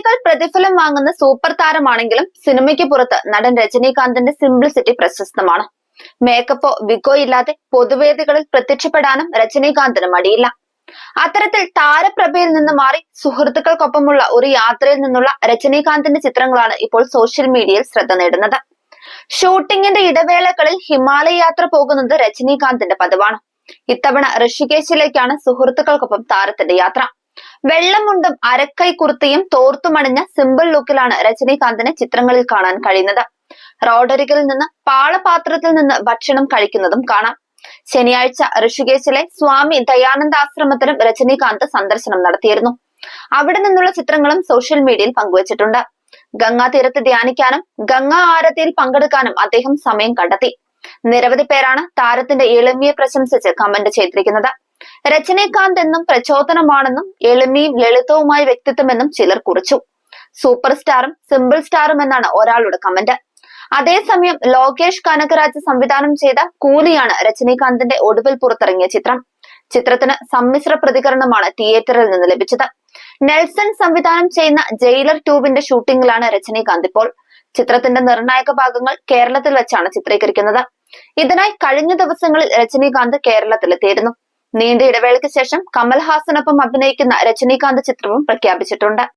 കോടികൾ പ്രതിഫലം വാങ്ങുന്ന സൂപ്പർ താരമാണെങ്കിലും സിനിമയ്ക്ക് പുറത്ത് നടൻ രജനീകാന്തിന്റെ സിംപ്ലിസിറ്റി പ്രശസ്തമാണ്. മേക്കപ്പോ വിഗോ ഇല്ലാതെ പൊതുവേദികളിൽ പ്രത്യക്ഷപ്പെടാനും രജനീകാന്തിന് മടിയില്ല. അത്തരത്തിൽ താരപ്രഭയിൽ നിന്ന് മാറി സുഹൃത്തുക്കൾക്കൊപ്പമുള്ള ഒരു യാത്രയിൽ നിന്നുള്ള രജനീകാന്തിന്റെ ചിത്രങ്ങളാണ് ഇപ്പോൾ സോഷ്യൽ മീഡിയയിൽ ശ്രദ്ധ നേടുന്നത്. ഷൂട്ടിങ്ങിന്റെ ഇടവേളകളിൽ ഹിമാലയ യാത്ര പോകുന്നത് രജനീകാന്തിന്റെ പതിവാണ്. ഇത്തവണ ഋഷികേശിലേക്കാണ് സുഹൃത്തുക്കൾക്കൊപ്പം താരത്തിന്റെ യാത്ര. വെള്ളമുണ്ടും അരക്കൈ കുർത്തിയും തോർത്തുമണിഞ്ഞ സിമ്പിൾ ലുക്കിലാണ് രജനീകാന്തിനെ ചിത്രങ്ങളിൽ കാണാൻ കഴിയുന്നത്. റോഡരികിൽ നിന്ന് പാളപാത്രത്തിൽ നിന്ന് ഭക്ഷണം കഴിക്കുന്നതും കാണാം. ശനിയാഴ്ച ഋഷികേശിലെ സ്വാമി ദയാനന്ദ ആശ്രമത്തിലും രജനീകാന്ത് സന്ദർശനം നടത്തിയിരുന്നു. അവിടെ നിന്നുള്ള ചിത്രങ്ങളും സോഷ്യൽ മീഡിയയിൽ പങ്കുവച്ചിട്ടുണ്ട്. ഗംഗാ തീരത്ത് ധ്യാനിക്കാനും ഗംഗാ ആരതിയിൽ പങ്കെടുക്കാനും അദ്ദേഹം സമയം കണ്ടെത്തി. നിരവധി പേരാണ് താരത്തിന്റെ എളിമയെ പ്രശംസിച്ച് കമന്റ് ചെയ്തിരിക്കുന്നത്. രജനീകാന്ത് എന്നും പ്രചോദനമാണെന്നും എളിമയും ലളിതവുമായ വ്യക്തിത്വമെന്നും ചിലർ കുറിച്ചു. സൂപ്പർ സ്റ്റാറും സിമ്പിൾ സ്റ്റാറും എന്നാണ് ഒരാളുടെ കമന്റ്. അതേസമയം ലോകേഷ് കനകരാജ് സംവിധാനം ചെയ്ത കൂലിയാണ് രജനീകാന്തിന്റെ ഒടുവിൽ പുറത്തിറങ്ങിയ ചിത്രം. ചിത്രത്തിന് സമ്മിശ്ര പ്രതികരണമാണ് തിയേറ്ററിൽ നിന്ന് ലഭിച്ചത്. നെൽസൺ സംവിധാനം ചെയ്യുന്ന ജയിലർ ട്യൂബിന്റെ ഷൂട്ടിംഗിലാണ് രജനീകാന്ത് ഇപ്പോൾ. ചിത്രത്തിന്റെ നിർണായക ഭാഗങ്ങൾ കേരളത്തിൽ വെച്ചാണ് ചിത്രീകരിക്കുന്നത്. ഇതിനായി കഴിഞ്ഞ ദിവസങ്ങളിൽ രജനീകാന്ത് കേരളത്തിലെത്തിയിരുന്നു. നീണ്ട ഇടവേളയ്ക്ക് ശേഷം കമൽഹാസനൊപ്പം അഭിനയിക്കുന്ന രജനീകാന്ത് ചിത്രവും പ്രഖ്യാപിച്ചിട്ടുണ്ട്.